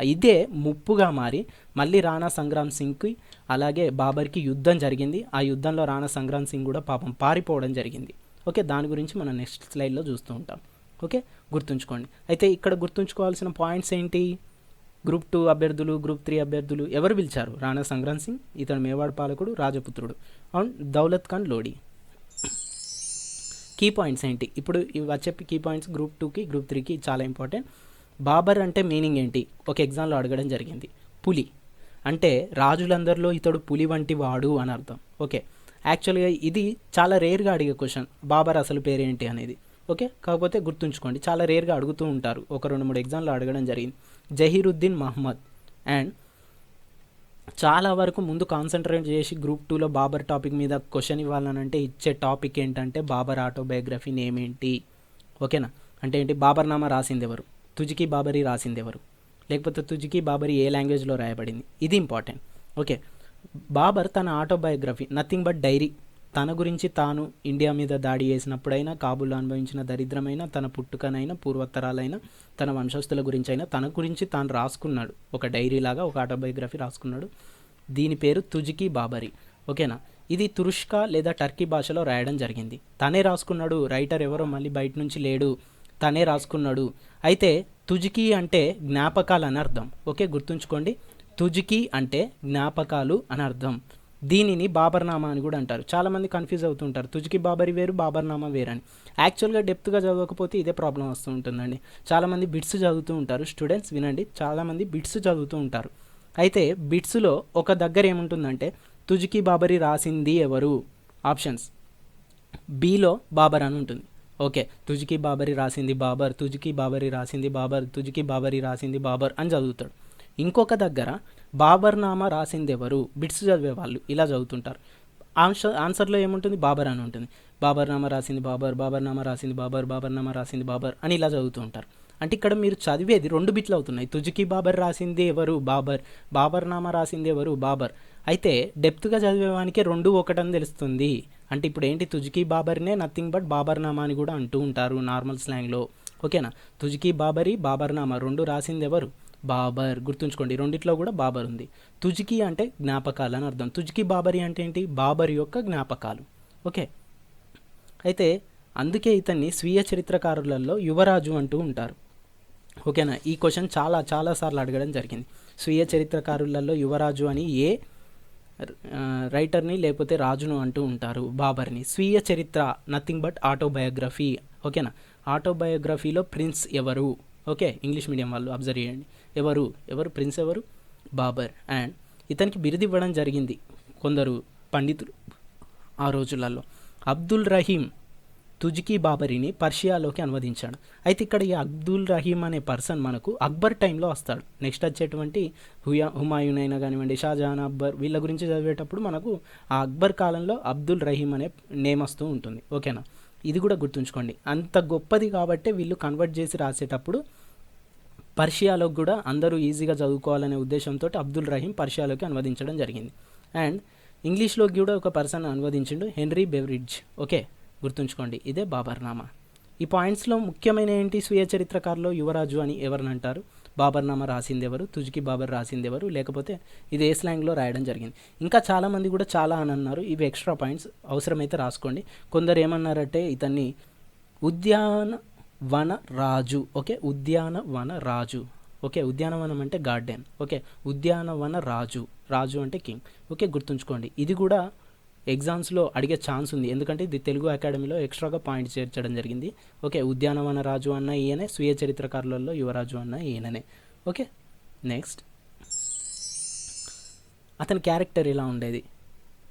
ఇదే ముప్పుగా మారి మళ్ళీ రాణా సంగ్రామ్ సింగ్కి అలాగే బాబర్కి యుద్ధం జరిగింది. ఆ యుద్ధంలో రాణా సంగ్రామ్ సింగ్ కూడా పాపం పారిపోవడం జరిగింది. ఓకే దాని గురించి మనం నెక్స్ట్ స్లైడ్లో చూస్తూ ఉంటాం. ఓకే గుర్తుంచుకోండి. అయితే ఇక్కడ గుర్తుంచుకోవాల్సిన పాయింట్స్ ఏంటి? గ్రూప్ టూ అభ్యర్థులు గ్రూప్ త్రీ అభ్యర్థులు ఎవరు పిలిచారు? రాణా సంగ్రామ్ సింగ్ ఇతను మేవాడ్ పాలకుడు రాజపుత్రుడు. And Daulat Khan Lodi. Key points ఏంటి? ఇప్పుడు ఇవి వచ్చే కీ పాయింట్స్ గ్రూప్ టూకి గ్రూప్ త్రీకి చాలా ఇంపార్టెంట్. బాబర్ అంటే మీనింగ్ ఏంటి? ఒక ఎగ్జామ్లో అడగడం జరిగింది. పులి. అంటే రాజులందరిలో ఇతడు పులి వంటి వాడు అని అర్థం. ఓకే. యాక్చువల్గా ఇది చాలా రేర్గా అడిగే క్వశ్చన్. బాబర్ అసలు పేరేంటి అనేది. ఓకే. కాకపోతే గుర్తుంచుకోండి చాలా రేర్గా అడుగుతూ ఉంటారు. ఒక రెండు మూడు ఎగ్జామ్లో అడగడం జరిగింది. జహీరుద్దీన్ మహమ్మద్ అండ్ చాలా వరకు ముందు కాన్సన్ట్రేట్ చేసి గ్రూప్ టూలో బాబర్ టాపిక్ మీద క్వశ్చన్ ఇవ్వాలనంటే ఇచ్చే టాపిక్ ఏంటంటే బాబర్ ఆటోబయోగ్రఫీ నేమ్ ఏంటి? ఓకేనా? అంటే ఏంటి? బాబర్నామా రాసింది ఎవరు? తుజికి బాబరీ రాసింది ఎవరు లేకపోతే తుజికి బాబరీ ఏ లాంగ్వేజ్లో రాయబడింది? ఇది ఇంపార్టెంట్. ఓకే. బాబర్ తన ఆటోబయోగ్రఫీ నథింగ్ బట్ డైరీ తన గురించి తాను ఇండియా మీద దాడి చేసినప్పుడైనా కాబూల్లో అనుభవించిన దరిద్రమైన తన పుట్టుకనైనా పూర్వోత్తరాలైన తన వంశస్థుల గురించి అయినా తన గురించి తాను రాసుకున్నాడు. ఒక డైరీ లాగా ఒక ఆటోబయోగ్రఫీ రాసుకున్నాడు. దీని పేరు తుజికి బాబరీ. ఓకేనా? ఇది తురుష్క లేదా టర్కీ భాషలో రాయడం జరిగింది. తనే రాసుకున్నాడు రైటర్ ఎవరో మళ్ళీ బయట నుంచి లేడు. తనే రాసుకున్నాడు. అయితే తుజుకి అంటే జ్ఞాపకాలు అని అర్థం. ఓకే గుర్తుంచుకోండి. తుజుకి అంటే జ్ఞాపకాలు అని అర్థం. దీనిని బాబర్నామా అని కూడా అంటారు. చాలామంది కన్ఫ్యూజ్ అవుతుంటారు. తుజికి బాబరి వేరు బాబర్నామా వేరు అని. యాక్చువల్గా డెప్త్గా చదవకపోతే ఇదే ప్రాబ్లం వస్తూ ఉంటుందండి. చాలామంది బిట్స్ చదువుతూ ఉంటారు. స్టూడెంట్స్ వినండి. చాలామంది బిట్స్ చదువుతూ ఉంటారు. అయితే బిట్స్లో ఒక దగ్గర ఏముంటుందంటే తుజుకి బాబరి రాసింది ఎవరు? ఆప్షన్స్. బీలో బాబర్ అని ఉంటుంది. ఓకే తుజుకి బాబరి రాసింది బాబర్ తుజుకి బాబరి రాసింది బాబర్ తుజుకి బాబరి రాసింది బాబర్ అని చదువుతాడు. ఇంకొక దగ్గర బాబర్ నామా రాసింది ఎవరు బిట్స్ చదివే వాళ్ళు ఇలా చదువుతుంటారు. ఆన్సర్ ఆన్సర్లో ఏముంటుంది? బాబర్ అని ఉంటుంది. బాబర్నామా రాసింది బాబర్ బాబర్నామా రాసింది బాబర్ బాబర్నామా రాసింది బాబర్ అని ఇలా చదువుతూ ఉంటారు. అంటే ఇక్కడ మీరు చదివేది రెండు బిట్లు అవుతున్నాయి. తుజుకి బాబర్ రాసింది ఎవరు? బాబర్. బాబర్నామా రాసింది ఎవరు? బాబర్. అయితే డెప్త్గా చదివేవానికి రెండు ఒకటని తెలుస్తుంది. అంటే ఇప్పుడు ఏంటి తుజుకీ బాబర్నే నథింగ్ బట్ బాబర్నామా అని కూడా అంటూ ఉంటారు నార్మల్ స్లాంగ్లో ఓకేనా తుజుకీ బాబరి బాబర్నామా రెండు రాసింది ఎవరు? బాబర్. గుర్తుంచుకోండి రెండిట్లో కూడా బాబర్ ఉంది. తుజుకి అంటే జ్ఞాపకాలు అని అర్థం. తుజుకి బాబరి అంటే ఏంటి? బాబర్ యొక్క జ్ఞాపకాలు. ఓకే అయితే అందుకే ఇతన్ని స్వీయ చరిత్రకారులలో యువరాజు అంటూ ఉంటారు. ఓకేనా ఈ క్వశ్చన్ చాలా చాలా సార్లు అడగడం జరిగింది. స్వీయ చరిత్రకారులలో యువరాజు అని ఏ రైటర్ని లేకపోతే రాజును అంటూ ఉంటారు బాబర్ని. స్వీయ చరిత్ర నథింగ్ బట్ ఆటోబయోగ్రఫీ ఓకేనా ఆటోబయోగ్రఫీలో ప్రిన్స్ ఎవరు? ఓకే ఇంగ్లీష్ మీడియం వాళ్ళు అబ్జర్వ్ చేయండి. ఎవరు? ఎవరు? ప్రిన్స్ ఎవరు? బాబర్. అండ్ ఇతనికి బిరుది ఇవ్వడం జరిగింది కొందరు పండితులు ఆ రోజులలో. అబ్దుల్ రహీం తుజ్కీ బాబరిని పర్షియాలోకి అనువదించాడు. అయితే ఇక్కడ ఈ అబ్దుల్ రహీం అనే పర్సన్ మనకు అక్బర్ టైంలో వస్తాడు. నెక్స్ట్ వచ్చేటువంటి హుయా హుమాయూన్ అయినా కానివ్వండి షాజహాన్ అక్బర్ వీళ్ళ గురించి చదివేటప్పుడు మనకు ఆ అక్బర్ కాలంలో అబ్దుల్ రహీం అనే నేమ్ వస్తూ ఉంటుంది. ఓకేనా? ఇది కూడా గుర్తుంచుకోండి. అంత గొప్పది కాబట్టే వీళ్ళు కన్వర్ట్ చేసి రాసేటప్పుడు పర్షియాలోకి కూడా అందరూ ఈజీగా చదువుకోవాలనే ఉద్దేశంతో అబ్దుల్ రహీం పర్షియాలోకి అనువదించడం జరిగింది. అండ్ ఇంగ్లీష్లోకి కూడా ఒక పర్సన్ అనువదించిండు హెన్రీ బెవరిడ్జ్ ఓకే? గుర్తుంచుకోండి ఇదే బాబర్నామా. ఈ పాయింట్స్లో ముఖ్యమైన ఏంటి స్వీయ చరిత్రకారులో యువరాజు అని ఎవరిని అంటారు? బాబర్నామా రాసింది ఎవరు? తుజుకి బాబర్ రాసింది ఎవరు? లేకపోతే ఇది ఏ స్లాంగ్లో రాయడం జరిగింది? ఇంకా చాలామంది కూడా చాలా అని అన్నారు. ఇవి ఎక్స్ట్రా పాయింట్స్ అవసరమైతే రాసుకోండి. కొందరు ఏమన్నారంటే ఇతన్ని ఉద్యాన వన రాజు ఓకే? ఉద్యానవన రాజు ఓకే? ఉద్యానవనం అంటే గార్డెన్ ఓకే? ఉద్యానవన రాజు రాజు అంటే కింగ్ ఓకే? గుర్తుంచుకోండి. ఇది కూడా ఎగ్జామ్స్లో అడిగే ఛాన్స్ ఉంది. ఎందుకంటే ఇది తెలుగు అకాడమీలో ఎక్స్ట్రాగా పాయింట్ చేర్చడం జరిగింది. ఓకే ఉద్యానవన రాజు అన్న ఈయనే స్వీయ చరిత్రకారులలో యువరాజు అన్న ఈయననే. Okay next. అతని క్యారెక్టర్ ఇలా ఉండేది?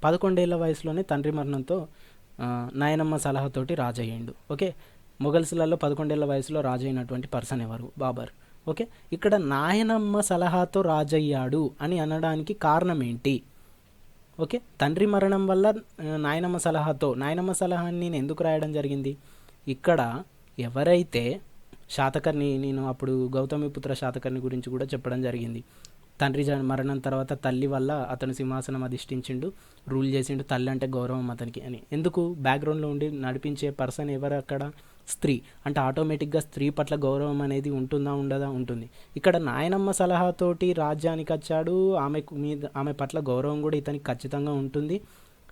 పదకొండేళ్ళ వయసులోనే తండ్రి మరణంతో నాయనమ్మ సలహాతోటి రాజయ్యిండు. ఓకే మొఘల్స్లలో పదకొండేళ్ళ వయసులో రాజైనటువంటి పర్సన్ ఎవరు? బాబర్. ఓకే ఇక్కడ నాయనమ్మ సలహాతో రాజయ్యాడు అని అనడానికి కారణం ఏంటి? ఓకే. తండ్రి మరణం వల్ల నాయనమ్మ సలహాతో నాయనమ్మ సలహాని నేను ఎందుకు రాయడం జరిగింది? ఇక్కడ ఎవరైతే శాతకర్ణి నేను అప్పుడు గౌతమిపుత్ర శాతకర్ణి గురించి కూడా చెప్పడం జరిగింది. తండ్రి జ- మరణం తర్వాత తల్లి వల్ల అతను సింహాసనం అధిష్ఠించిండు రూల్ చేసిండు తల్లి అంటే గౌరవం అతనికి అని. ఎందుకు? బ్యాక్గ్రౌండ్లో ఉండి నడిపించే పర్సన్ ఎవరు అక్కడ? స్త్రీ. అంటే ఆటోమేటిక్గా స్త్రీ పట్ల గౌరవం అనేది ఉంటుందా ఉండదా ఉంటుంది. ఇక్కడ నాయనమ్మ సలహాతోటి రాజ్యానికి వచ్చాడు. ఆమెకు మీద ఆమె పట్ల గౌరవం కూడా ఇతనికి ఖచ్చితంగా ఉంటుంది.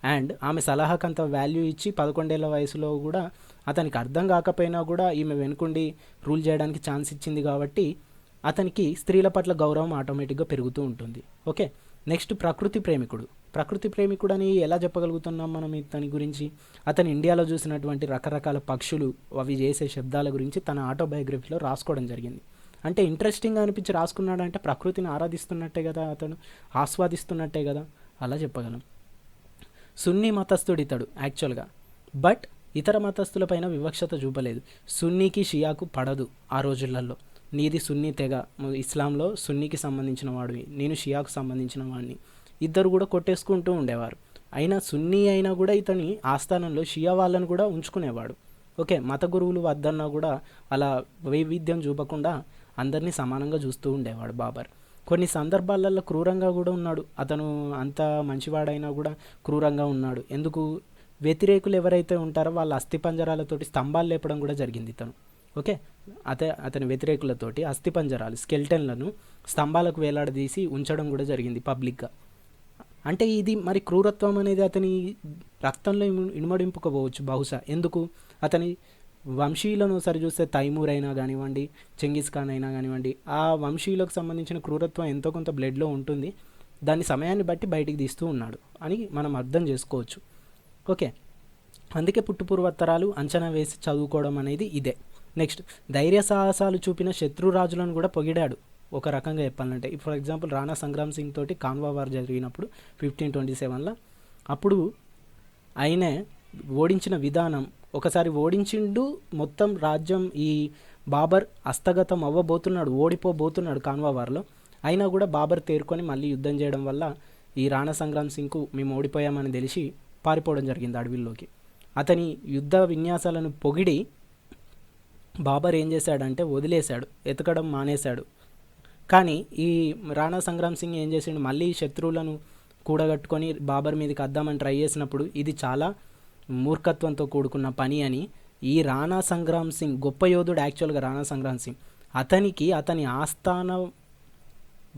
అండ్ ఆమె సలహాకు అంత వాల్యూ ఇచ్చి పదకొండేళ్ళ వయసులో కూడా అతనికి అర్థం కాకపోయినా కూడా ఈమె వెనుకుండి రూల్ చేయడానికి ఛాన్స్ ఇచ్చింది కాబట్టి అతనికి స్త్రీల పట్ల గౌరవం ఆటోమేటిక్గా పెరుగుతూ ఉంటుంది. ఓకే? నెక్స్ట్ ప్రకృతి ప్రేమికుడు. ప్రకృతి ప్రేమికుడని ఎలా చెప్పగలుగుతున్నాం మనం ఇతని గురించి? అతను ఇండియాలో చూసినటువంటి రకరకాల పక్షులు అవి చేసే శబ్దాల గురించి తన ఆటోబయోగ్రఫీలో రాసుకోవడం జరిగింది. అంటే ఇంట్రెస్టింగ్ అనిపించి రాసుకున్నాడంటే ప్రకృతిని ఆరాధిస్తున్నట్టే కదా అతను ఆస్వాదిస్తున్నట్టే కదా అలా చెప్పగలం. సున్నీ మతస్థుడు ఇతడు యాక్చువల్గా. బట్ ఇతర మతస్థులపైన వివక్షత చూపలేదు. సున్నీకి షియాకు పడదు ఆ రోజులలో. నీది సున్నీ తెగ ఇస్లాంలో సున్నీకి సంబంధించిన వాడివి. నేను షియాకు సంబంధించిన వాడిని ఇద్దరు కూడా కొట్టేసుకుంటూ ఉండేవారు. అయినా సున్నీ అయినా కూడా ఇతని ఆస్థానంలో షియా వాళ్ళను కూడా ఉంచుకునేవాడు. ఓకే మత గురువులు వద్దన్నా కూడా అలా వైవిధ్యం చూపకుండా అందరినీ సమానంగా చూస్తూ ఉండేవాడు బాబర్. కొన్ని సందర్భాలలో క్రూరంగా కూడా ఉన్నాడు. అతను అంత మంచివాడైనా కూడా క్రూరంగా ఉన్నాడు. ఎందుకు? వ్యతిరేకులు ఎవరైతే ఉంటారో వాళ్ళ అస్థిపంజరాలతోటి స్తంభాలు లేపడం కూడా జరిగింది ఇతను. ఓకే అతే అతని వ్యతిరేకులతోటి అస్థిపంజరాలు స్కెల్టన్లను స్తంభాలకు వేలాడదీసి ఉంచడం కూడా జరిగింది పబ్లిక్గా. అంటే ఇది మరి క్రూరత్వం అనేది అతని రక్తంలో ఇనుమడింపుకోవచ్చు బహుశా. ఎందుకు? అతని వంశీయులను సరి చూస్తే తైమూర్ అయినా కానివ్వండి చెంగిస్ ఖాన్ అయినా కానివ్వండి ఆ వంశీయులకు సంబంధించిన క్రూరత్వం ఎంతో కొంత బ్లడ్లో ఉంటుంది. దాని సమయాన్ని బట్టి బయటికి తీస్తూ ఉన్నాడు అని మనం అర్థం చేసుకోవచ్చు. ఓకే. అందుకే పుట్టుపూర్వత్తరాలు అంచనా వేసి చదువుకోవడం అనేది ఇదే. నెక్స్ట్. ధైర్య సాహసాలు చూపిన శత్రురాజులను కూడా పొగిడాడు. ఒక రకంగా చెప్పాలంటే. ఫర్ ఎగ్జాంపుల్ రాణా సంగ్రామ్ సింగ్ తోటి కాన్వా వార్ జరిగినప్పుడు ఫిఫ్టీన్ ట్వంటీ సెవెన్లో అప్పుడు ఆయనే ఓడించిన విధానం ఒకసారి ఓడించిండు మొత్తం రాజ్యం ఈ బాబర్ హస్తగతం అవ్వబోతున్నాడు ఓడిపోబోతున్నాడు కాన్వా వార్లో. అయినా కూడా బాబర్ తేరుకొని మళ్ళీ యుద్ధం చేయడం వల్ల ఈ రాణా సంగ్రామ్ సింగ్కు మేము ఓడిపోయామని తెలిసి పారిపోవడం జరిగింది అడవిల్లోకి. అతని యుద్ధ విన్యాసాలను పొగిడి బాబర్ ఏం చేశాడంటే వదిలేశాడు ఎతకడం మానేశాడు. కానీ ఈ రాణా సంగ్రామ్ సింగ్ ఏం చేసిండు? మళ్ళీ శత్రువులను కూడగట్టుకొని బాబర్ మీదకి వద్దామని ట్రై చేసినప్పుడు ఇది చాలా మూర్ఖత్వంతో కూడుకున్న పని అని ఈ రాణా సంగ్రామ్ సింగ్ గొప్ప యోధుడు యాక్చువల్గా రాణా సంగ్రామ్ సింగ్. అతనికి అతని ఆస్థాన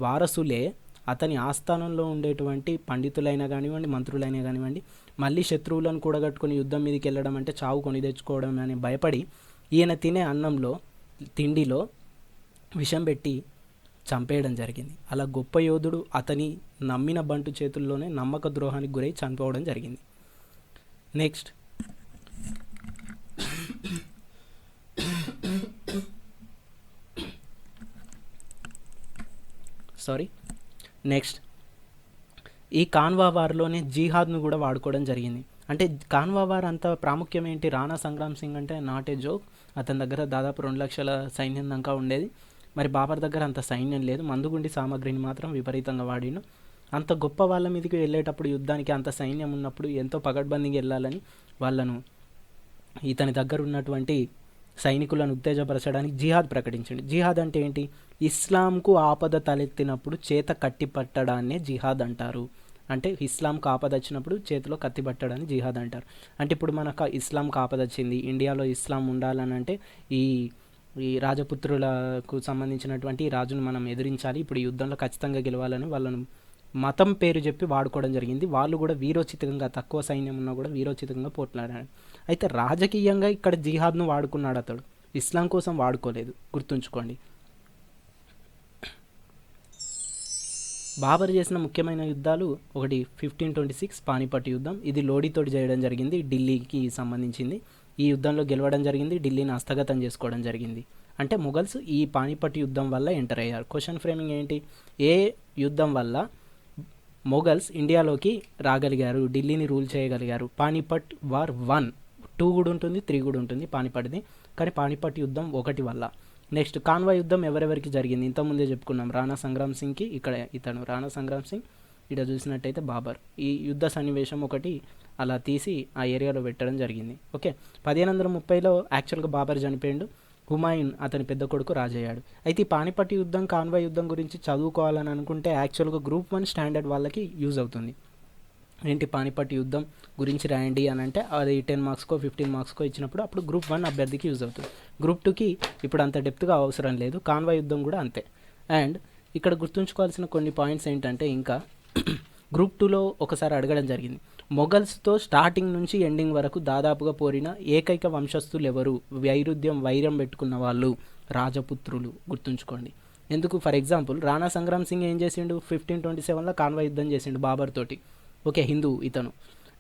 వారసులే అతని ఆస్థానంలో ఉండేటువంటి పండితులైనా కానివ్వండి మంత్రులైనా కానివ్వండి మళ్ళీ శత్రువులను కూడగట్టుకుని యుద్ధం మీదకి వెళ్ళడం అంటే చావు కొని తెచ్చుకోవడం అని భయపడి ఈయన తినే అన్నంలో తిండిలో విషం పెట్టి చంపేయడం జరిగింది. అలా గొప్ప యోధుడు అతని నమ్మిన బంటు చేతుల్లోనే నమ్మక ద్రోహానికి గురై చనిపోవడం జరిగింది. నెక్స్ట్ సారీ నెక్స్ట్ ఈ కాన్వా వార్లోనే జీహాద్ను కూడా వాడుకోవడం జరిగింది. అంటే కాన్వా వార్ అంత ప్రాముఖ్యం ఏంటి? రాణా సంగ్రామ్ సింగ్ అంటే నాట్ ఏ జోక్. అతని దగ్గర దాదాపు రెండు లక్షల సైన్యం దాకా ఉండేది. మరి బాబర్ దగ్గర అంత సైన్యం లేదు. మందుగుండి సామాగ్రిని మాత్రం విపరీతంగా వాడిను అంత గొప్ప వాళ్ళ మీదకి వెళ్ళేటప్పుడు యుద్ధానికి అంత సైన్యం ఉన్నప్పుడు ఎంతో పగడ్బందీకి వెళ్ళాలని వాళ్ళను ఇతని దగ్గర ఉన్నటువంటి సైనికులను ఉత్తేజపరచడానికి జిహాద్ ప్రకటించండి. జిహాద్ అంటే ఏంటి? ఇస్లాంకు ఆపద తలెత్తినప్పుడు చేత కట్టి పట్టడాన్నే జిహాద్ అంటారు. అంటే ఇస్లాంకు ఆపద వచ్చినప్పుడు చేతిలో కత్తి పట్టడాన్ని జిహాద్ అంటారు. అంటే ఇప్పుడు మనకు ఇస్లాంకు ఆపద వచ్చింది. ఇండియాలో ఇస్లాం ఉండాలని అంటే ఈ ఈ రాజపుత్రులకు సంబంధించినటువంటి రాజును మనం ఎదిరించాలి. ఇప్పుడు యుద్ధంలో ఖచ్చితంగా గెలవాలని వాళ్ళను మతం పేరు చెప్పి వాడుకోవడం జరిగింది. వాళ్ళు కూడా వీరోచితంగా తక్కువ సైన్యం ఉన్నా కూడా వీరోచితంగా పోట్లాడారు. అయితే రాజకీయంగా ఇక్కడ జిహాద్ను వాడుకున్నాడు అతడు. ఇస్లాం కోసం వాడుకోలేదు. గుర్తుంచుకోండి. బాబర్ చేసిన ముఖ్యమైన యుద్ధాలు ఒకటి ఫిఫ్టీన్ ట్వంటీ సిక్స్ పానిపట్ యుద్ధం. ఇది లోడీతోటి చేయడం జరిగింది. ఢిల్లీకి సంబంధించింది. ఈ యుద్ధంలో గెలవడం జరిగింది ఢిల్లీని హస్తగతం చేసుకోవడం జరిగింది. అంటే మొఘల్స్ ఈ పానిపట్ యుద్ధం వల్ల ఎంటర్ అయ్యారు. క్వశ్చన్ ఫ్రేమింగ్ ఏంటి? ఏ యుద్ధం వల్ల మొఘల్స్ ఇండియాలోకి రాగలిగారు ఢిల్లీని రూల్ చేయగలిగారు? Panipat war one. టూ కూడా ఉంటుంది త్రీ కూడా ఉంటుంది పానిపట్ది. కానీ పానిపట్ యుద్ధం ఒకటి వల్ల. నెక్స్ట్ కాన్వా యుద్ధం ఎవరెవరికి జరిగింది? ఇంతకుముందే చెప్పుకున్నాం. రాణా సంగ్రామ్ సింగ్కి ఇక్కడ ఇతను. రాణా సంగ్రామ్ సింగ్ ఇక్కడ చూసినట్టయితే బాబర్. ఈ యుద్ధ సన్నివేశం ఒకటి అలా తీసి ఆ ఏరియాలో పెట్టడం జరిగింది. ఓకే? పదిహేను వందల ముప్పైలో యాక్చువల్గా బాబర్ చనిపోయిండు. హుమాయూన్ అతని పెద్ద కొడుకు రాజయ్యాడు. అయితే ఈ పానిపట్టి యుద్ధం కాన్వాయ్ యుద్ధం గురించి చదువుకోవాలని అనుకుంటే యాక్చువల్గా గ్రూప్ వన్ స్టాండర్డ్ వాళ్ళకి యూజ్ అవుతుంది. ఏంటి పానిపట్టి యుద్ధం గురించి రాయండి అని అంటే అది టెన్ మార్క్స్కో ఫిఫ్టీన్ మార్క్స్కో ఇచ్చినప్పుడు అప్పుడు గ్రూప్ వన్ అభ్యర్థికి యూజ్ అవుతుంది. గ్రూప్ టూకి ఇప్పుడు అంత డెప్త్గా అవసరం లేదు. కాన్వాయ్ యుద్ధం కూడా అంతే. అండ్ ఇక్కడ గుర్తుంచుకోవాల్సిన కొన్ని పాయింట్స్ ఏంటంటే ఇంకా *clears throat* గ్రూప్ టూలో ఒకసారి అడగడం జరిగింది. మొఘల్స్తో స్టార్టింగ్ నుంచి ఎండింగ్ వరకు దాదాపుగా పోరిన ఏకైక వంశస్థులు ఎవరు వైరుధ్యం వైరం పెట్టుకున్న వాళ్ళు రాజపుత్రులు. గుర్తుంచుకోండి. ఎందుకు? ఫర్ ఎగ్జాంపుల్ రాణా సంగ్రామ్ సింగ్ ఏం చేసిండు? ఫిఫ్టీన్ ట్వంటీ సెవెన్లో కాన్వా యుద్ధం చేసిండు బాబర్ తోటి. ఓకే హిందూ ఇతను.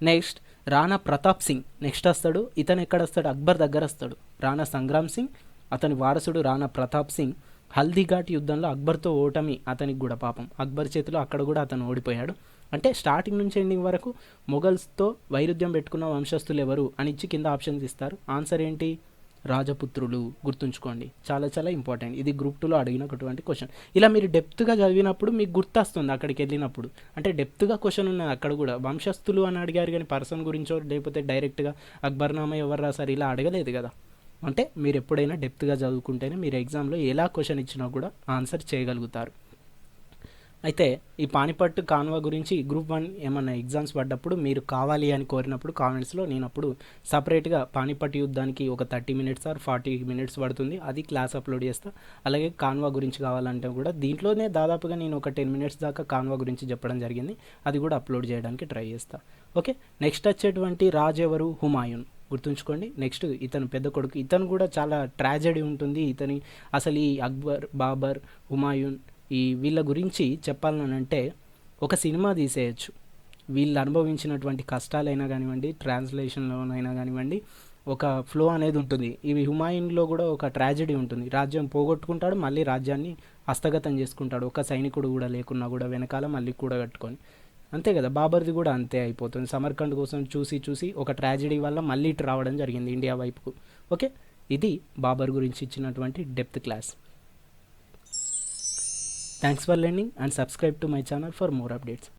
నెక్స్ట్ రాణా ప్రతాప్ సింగ్. నెక్స్ట్ వస్తాడు ఇతను ఎక్కడ వస్తాడు? అక్బర్ దగ్గర వస్తాడు. రాణా సంగ్రామ్ సింగ్ అతని వారసుడు రాణా ప్రతాప్ సింగ్. హల్దీఘాట్ యుద్ధంలో అక్బర్తో ఓటమి అతనికి కూడా పాపం. అక్బర్ చేతిలో అక్కడ కూడా అతను ఓడిపోయాడు. అంటే స్టార్టింగ్ నుంచి ఎండింగ్ వరకు మొఘల్స్తో వైరుధ్యం పెట్టుకున్న వంశస్థులు ఎవరు అని ఇచ్చి కింద ఆప్షన్స్ ఇస్తారు. ఆన్సర్ ఏంటి? రాజపుత్రులు. గుర్తుంచుకోండి. చాలా చాలా ఇంపార్టెంట్ ఇది గ్రూప్ టూలో అడిగినటువంటి క్వశ్చన్ ఇలా మీరు డెప్త్గా చదివినప్పుడు మీకు గుర్తొస్తుంది అక్కడికి వెళ్ళినప్పుడు. అంటే డెప్త్గా క్వశ్చన్ ఉన్నది అక్కడ కూడా. వంశస్థులు అని అడిగారు కానీ పర్సన్ గురించో లేకపోతే డైరెక్ట్గా అక్బర్నామా ఎవరు రాశారు ఇలా అడగలేదు కదా? అంటే మీరు ఎప్పుడైనా డెప్త్గా చదువుకుంటేనే మీరు ఎగ్జామ్లో ఎలా క్వశ్చన్ ఇచ్చినా కూడా ఆన్సర్ చేయగలుగుతారు. అయితే ఈ పానిపట్టు కాన్వా గురించి గ్రూప్ వన్ ఏమన్నా ఎగ్జామ్స్ పడ్డప్పుడు మీరు కావాలి అని కోరినప్పుడు కామెంట్స్లో నేను అప్పుడు సపరేట్గా పానిపట్టు యుద్ధానికి ఒక thirty minutes or forty minutes పడుతుంది. అది క్లాస్ అప్లోడ్ చేస్తా. అలాగే కాన్వా గురించి కావాలంటే కూడా దీంట్లోనే దాదాపుగా నేను ఒక టెన్ మినిట్స్ దాకా కాన్వా గురించి చెప్పడం జరిగింది. అది కూడా అప్లోడ్ చేయడానికి ట్రై చేస్తా. ఓకే నెక్స్ట్ వచ్చేటువంటి రాజు ఎవరు? హుమాయూన్. గుర్తుంచుకోండి నెక్స్ట్ ఇతను పెద్ద కొడుకు. ఇతను కూడా చాలా ట్రాజడీ ఉంటుంది. ఇతని అసలు ఈ అక్బర్ బాబర్ హుమాయూన్ ఈ వీళ్ళ గురించి చెప్పాలనంటే ఒక సినిమా తీసేయచ్చు. వీళ్ళు అనుభవించినటువంటి కష్టాలైనా కానివ్వండి ట్రాన్స్లేషన్లోనైనా కానివ్వండి ఒక ఫ్లో అనేది ఉంటుంది. ఇవి హుమాయూన్లో కూడా ఒక ట్రాజడీ ఉంటుంది. రాజ్యం పోగొట్టుకుంటాడు మళ్ళీ రాజ్యాన్ని హస్తగతం చేసుకుంటాడు. ఒక సైనికుడు కూడా లేకున్నా కూడా వెనకాల మళ్ళీ కూడగట్టుకొని అంతే కదా? బాబర్ది కూడా అంతే అయిపోతుంది. సమర్కండ్ కోసం చూసి చూసి ఒక ట్రాజడీ వల్ల మళ్ళీ ఇటు రావడం జరిగింది ఇండియా వైపుకు. ఓకే? ఇది బాబర్ గురించి ఇచ్చినటువంటి depth class. Thanks for learning and subscribe to my channel for more updates.